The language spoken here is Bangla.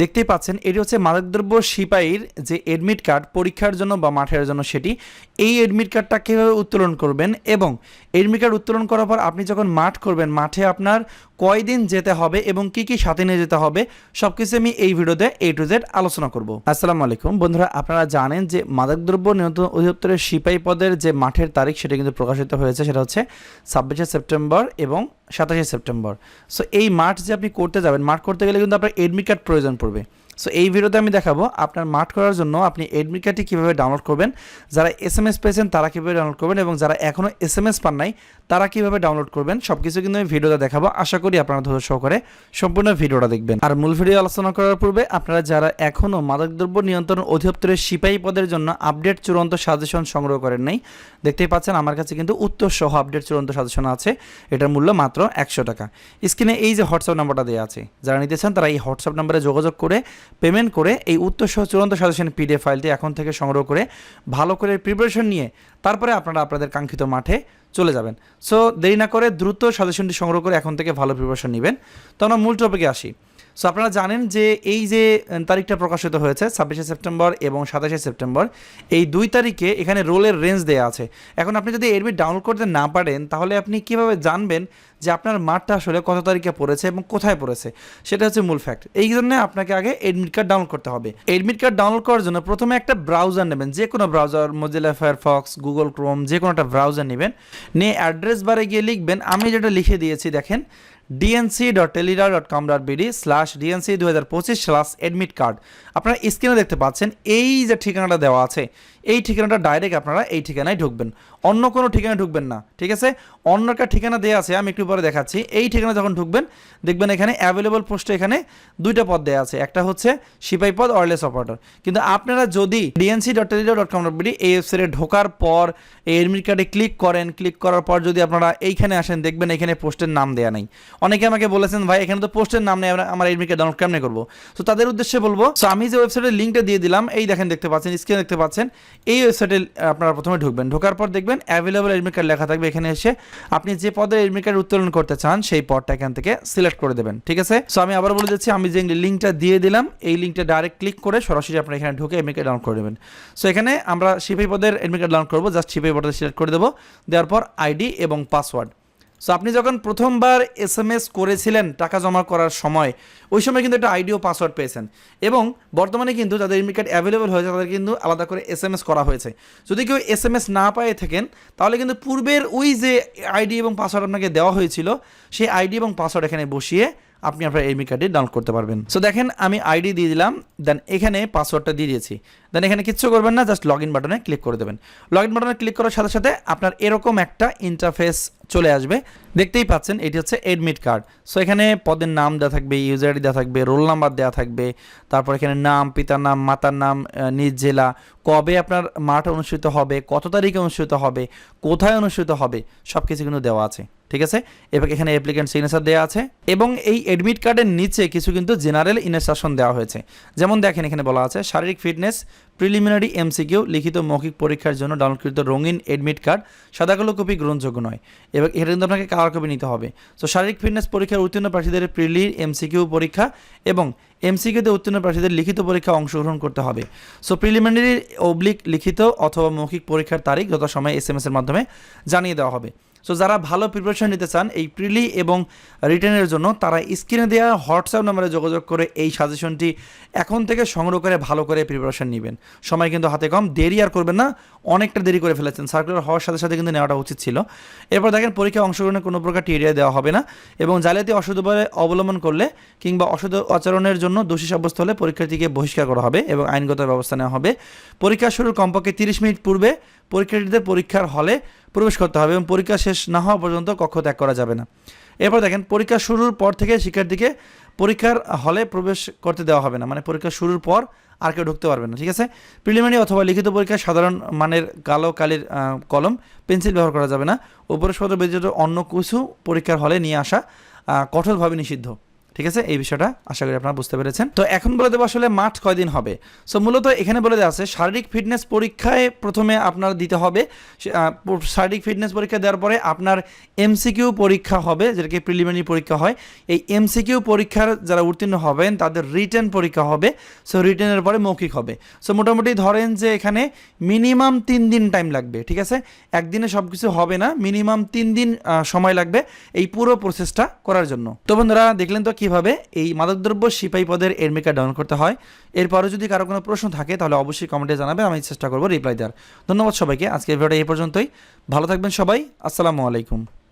দেখতেই পাচ্ছেন, এটি হচ্ছে মাদকদ্রব্য সিপাহীর যে এডমিট কার্ড পরীক্ষার জন্য বা মাঠের জন্য সেটি, এই এডমিট কার্ডটা কীভাবে উত্তোলন করবেন এবং এডমিট কার্ড উত্তোলন করার পর আপনি যখন মাঠ করবেন, মাঠে আপনার কয়দিন যেতে হবে এবং কি কি সাথে নিয়ে যেতে হবে সব কিছু আমি এই ভিডিওতে এ টু জেড আলোচনা করব। আসসালামু আলাইকুম। বন্ধুরা, আপনারা জানেন যে মাদকদ্রব্য নিয়ন্ত্রণ অধিদপ্তরের সিপাহী পদের যে মাঠের তারিখ সেটা কিন্তু প্রকাশিত হয়েছে, সেটা হচ্ছে ছাব্বিশে সেপ্টেম্বর এবং সাতাশে সেপ্টেম্বর। সো এই মাঠ যে আপনি করতে যাবেন, মাঠ করতে গেলে কিন্তু আপনার এডমিট কার্ড প্রয়োজন পড়বে। করবে সো এই ভিডিওতে আমি দেখাবো আপনার মাঠ করার জন্য আপনি এডমিট কার্ডটি কীভাবে ডাউনলোড করবেন, যারা এস এম এস পেয়েছেন তারা কীভাবে ডাউনলোড করবেন এবং যারা এখনও এস এম এস পান নাই তারা কীভাবে ডাউনলোড করবেন সব কিছু কিন্তু আমি ভিডিওতে দেখাবো। আশা করি আপনারা ধৈর্য সহকারে সম্পূর্ণ ভিডিওটা দেখবেন। আর মূল ভিডিও আলোচনা করার পূর্বে আপনারা যারা এখনও মাদকদ্রব্য নিয়ন্ত্রণ অধিদপ্তরের সিপাহী পদের জন্য আপডেট চূড়ান্ত সাজেশন সংগ্রহ করেন নাই, দেখতেই পাচ্ছেন আমার কাছে কিন্তু উত্তর সহ আপডেট চূড়ান্ত সাজেশন আছে, এটার মূল্য মাত্র একশো টাকা। স্ক্রিনে এই যে হোয়াটসঅ্যাপ নাম্বারটা দেওয়া আছে, যারা নিতে চান তারা এই হোয়াটসঅ্যাপ নাম্বারে যোগাযোগ করে পেমেন্ট করে এই উত্তর সহ চূড়ান্ত সাজেশন পিডিএফ ফাইলটি এখন থেকে সংগ্রহ করে ভালো করে প্রিপারেশন নিয়ে তারপরে আপনারা আপনাদের কাঙ্ক্ষিত মাঠে চলে যাবেন। সো দেরি না করে দ্রুত সাজেশনটি সংগ্রহ করে এখন থেকে ভালো প্রিপারেশন নেবেন। তো আমরা মূল টপিকে আসি। সো আপনারা জানেন যে এই যে তারিখটা প্রকাশিত হয়েছে, ছাব্বিশে সেপ্টেম্বর এবং সাতাশে সেপ্টেম্বর, এই দুই তারিখে এখানে রোলের রেঞ্জ দেওয়া আছে। এখন আপনি যদি এডমিট ডাউনলোড করতে না পারেন, তাহলে আপনি কীভাবে জানবেন যে আপনার মাঠটা আসলে কত তারিখে পড়েছে এবং কোথায় পড়েছে? সেটা হচ্ছে মূল ফ্যাক্ট এই জন্য আপনাকে আগে এডমিট কার্ড ডাউনলোড করতে হবে। এডমিট কার্ড ডাউনলোড করার জন্য প্রথমে একটা ব্রাউজার নেবেন, যে কোনো browser Mozilla Firefox Google Chrome যে কোনো একটা ব্রাউজার নেবেন। নিয়ে অ্যাড্রেস বারে গিয়ে লিখবেন, আমি যেটা লিখে দিয়েছি, দেখেন DNC dot টেলিডা dot com dot BD slash DNC দু হাজার পঁচিশ স্ল্যাশ অ্যাডমিট কার্ড আপনারা স্ক্রিনে দেখতে পাচ্ছেন, এই যে ঠিকানাটা দেওয়া আছে, এই ঠিকানাটা ডাইরেক্ট আপনারা এই ঠিকানায় ঢুকবেন। অন্য কোনো ঠিকানায় ঢুকবেন না, ঠিক আছে? অন্য একটা ঠিকানা দেওয়া আছে, আমি একটু পরে দেখাচ্ছি। এই ঠিকানা যখন ঢুকবেন, দেখবেন এখানে অ্যাভেলেবল পোস্টে এখানে দুইটা পদ দেওয়া আছে, একটা হচ্ছে সিপাই পদ অরলেস অপারেটর কিন্তু আপনারা যদি DNC dot teletalk dot com dot BD এই ওয়েবসাইটে ঢোকার পর এই এডমিট কার্ডে ক্লিক করেন ক্লিক করার পর যদি আপনারা এইখানে আসেন, দেখবেন এখানে পোস্টের নাম দেওয়া নেই। অনেকে আমাকে বলেছেন, ভাই, এখানে তো পোস্টের নাম নেই, আমরা- কার্ড ডাউনলোড কেমনে করব? তো তাদের উদ্দেশ্যে বলব সো আমি যে ওয়েবসাইটের লিঙ্কটা দিয়ে দিলাম, এই দেখেন দেখতে পাচ্ছেন স্ক্রিনে দেখতে পাচ্ছেন, এই ওয়েবসাইটে আপনারা প্রথমে ঢুকবেন। ঢোকার পর দেখবেন অ্যাভেলেবল এডমিট কার্ড লেখা থাকবে এখানে এসে। আপনি যে পদে এডমিট কার্ড উত্তোলন করতে চান, সেই পদটা এখান থেকে সিলেক্ট করে দেবেন, ঠিক আছে? সো আমি আবার বলে দিচ্ছি, আমি যে লিঙ্কটা দিয়ে দিলাম, এই লিঙ্কটা ডাইরেক্ট ক্লিক করে সরাসরি আপনারা এখানে ঢুকে এডমিট কার্ড ডাউনলোড করে দেবেন সো এখানে আমরা সিপাই পদের এডমিট কার্ড ডাউনলোড করব জাস্ট সিপাই পদে সিলেক্ট করে দেবো, দেওয়ার পর আইডি এবং পাসওয়ার্ড সো আপনি যখন প্রথমবার এস এম এস করেছিলেন টাকা জমা করার সময়, ওই সময় কিন্তু একটা আইডিও পাসওয়ার্ড পেয়েছেন। এবং বর্তমানে কিন্তু যাদের এডমিট কার্ড অ্যাভেলেবল হয়েছে, তাদের কিন্তু আলাদা করে এস এম এস করা হয়েছে। যদি কেউ এস এম এস না পায়ে থাকেন, তাহলে কিন্তু পূর্বের ওই যে আইডি এবং পাসওয়ার্ড আপনাকে দেওয়া হয়েছিল, সেই আইডি এবং পাসওয়ার্ড এখানে বসিয়ে আপনি আপনার এডমিট কার্ডটি ডাউনলোড করতে পারবেন। সো দেখেন, আমি আইডি দিয়ে দিলাম দেন এখানে পাসওয়ার্ডটা দিয়ে দিয়েছি। দেন এখানে কিচ্ছু করবেন না জাস্ট লগ ইন বাটনে ক্লিক করে দেবেন। লগ ইন বাটনে ক্লিক করার সাথে সাথে আপনার এরকম একটা ইন্টারফেস চলে আসবে। দেখতেই পাচ্ছেন, এটি হচ্ছে এডমিট কার্ড সো এখানে পদের নাম দেওয়া থাকবে ইউজার আইডি দেওয়া থাকবে রোল নাম্বার দেওয়া থাকবে, তারপর এখানে নাম, পিতার নাম, মাতার নাম নিজ জেলা, কবে আপনার মাঠ অনুষ্ঠিত হবে, কত তারিখে অনুষ্ঠিত হবে, কোথায় অনুষ্ঠিত হবে সব কিছু কিন্তু দেওয়া আছে। ঠিক আছে? এবার এখানে অ্যাপ্লিকেন্ট সিগনেচার দেওয়া আছে এবং এই অ্যাডমিট কার্ডের নিচে কিছু কিন্তু জেনারেল ইনস্ট্রাকশন দেওয়া হয়েছে। যেমন দেখেন এখানে বলা আছে, শারীরিক ফিটনেস প্রিলিমিনারি এমসিকিউ লিখিত মৌখিক পরীক্ষার জন্য ডাউনলোডকৃত রঙিন এডমিট কার্ড সাদা কালো কপি গ্রহণযোগ্য নয়। এবার এটা কিন্তু আপনাকে কালার কপি নিতে হবে। তো শারীরিক ফিটনেস পরীক্ষার উত্তীর্ণ প্রার্থীদের প্রিলি এমসিকিউ পরীক্ষা এবং এমসিকিউতে উত্তীর্ণ প্রার্থীদের লিখিত পরীক্ষা অংশগ্রহণ করতে হবে। সো প্রিলিমিনারি অবলিক লিখিত অথবা মৌখিক পরীক্ষার তারিখ যথাসময়ে এস এম এস এর মাধ্যমে জানিয়ে দেওয়া হবে। সো যারা ভালো প্রিপারেশন নিতে চান, এই প্রিলি এবং রিটার্নের জন্য তারা স্ক্রিনে দেওয়া হোয়াটসঅ্যাপ নাম্বারে যোগাযোগ করে এই সাজেশনটি এখন থেকে সংগ্রহ করে ভালো করে প্রিপারেশন নেবেন। সময় কিন্তু হাতে কম, দেরি আর করবেন না, অনেকটা দেরি করে ফেলেছেন। সার্কুলার হওয়ার সাথে সাথে কিন্তু নেওয়াটা উচিত ছিল। এরপর দেখেন পরীক্ষায় অংশগ্রহণের কোনো প্রকার টিরিয়া দেওয়া হবে না এবং জালিয়াতি অসদুপায় অবলম্বন করলে কিংবা অসদ আচরণের জন্য দোষী সাব্যস্ত হলে পরীক্ষার্থীকে বহিষ্কার করা হবে এবং আইনগত ব্যবস্থা নেওয়া হবে। পরীক্ষা শুরুর কমপক্ষে তিরিশ মিনিট পূর্বে পরীক্ষার্থীদের পরীক্ষার হলে প্রবেশ করতে হবে এবং পরীক্ষা শেষ না হওয়া পর্যন্ত কক্ষ ত্যাগ করা যাবে না। এরপর দেখেন, পরীক্ষা শুরুর পর থেকে শিক্ষার্থীকে পরীক্ষার হলে প্রবেশ করতে দেওয়া হবে না মানে পরীক্ষা শুরুর পর আর কেউ ঢুকতে পারবে না, ঠিক আছে? প্রিলিমিনারি অথবা লিখিত পরীক্ষায় সাধারণ মানের কালো কালির কলম, পেন্সিল ব্যবহার করা যাবে না। উপরস্পদ ব্যতীত অন্য কিছু পরীক্ষার হলে নিয়ে আসা কঠোরভাবে নিষিদ্ধ। ঠিক আছে? এই বিষয়টা আশা করি আপনারা বুঝতে পেরেছেন। তো এখন বলে দেবো আসলে মাঠ কয়দিন হবে? সো মূলত এখানে বলে দেওয়া আছে, শারীরিক ফিটনেস পরীক্ষায় প্রথমে আপনার দিতে হবে শারীরিক ফিটনেস পরীক্ষা দেওয়ার পরে আপনার এমসিকিউ পরীক্ষা হবে, যেটাকে প্রিলিমিনারি পরীক্ষা হয়। এই এমসিকিউ পরীক্ষার যারা উত্তীর্ণ হবেন, তাদের রিটেন পরীক্ষা হবে সো রিটেনের পরে মৌখিক হবে। সো মোটামুটি ধরেন যে এখানে মিনিমাম তিন দিন টাইম লাগবে, ঠিক আছে? একদিনে সব কিছু হবে না, মিনিমাম তিন দিন সময় লাগবে এই পুরো প্রসেসটা করার জন্য। তো বন্ধুরা, দেখলেন তো কীভাবে এই মাদকদ্রব্য সিপাহী পদের এরমিকা ডাউন করতে হয়? এরপরও যদি কারও কোনো প্রশ্ন থাকে, তাহলে অবশ্যই কমেন্টে জানাবে, আমি চেষ্টা করব রিপ্লাই দেওয়ার। ধন্যবাদ সবাইকে, আজকের ভিডিওটা এই পর্যন্তই। ভালো থাকবেন সবাই, আসসালামু আলাইকুম।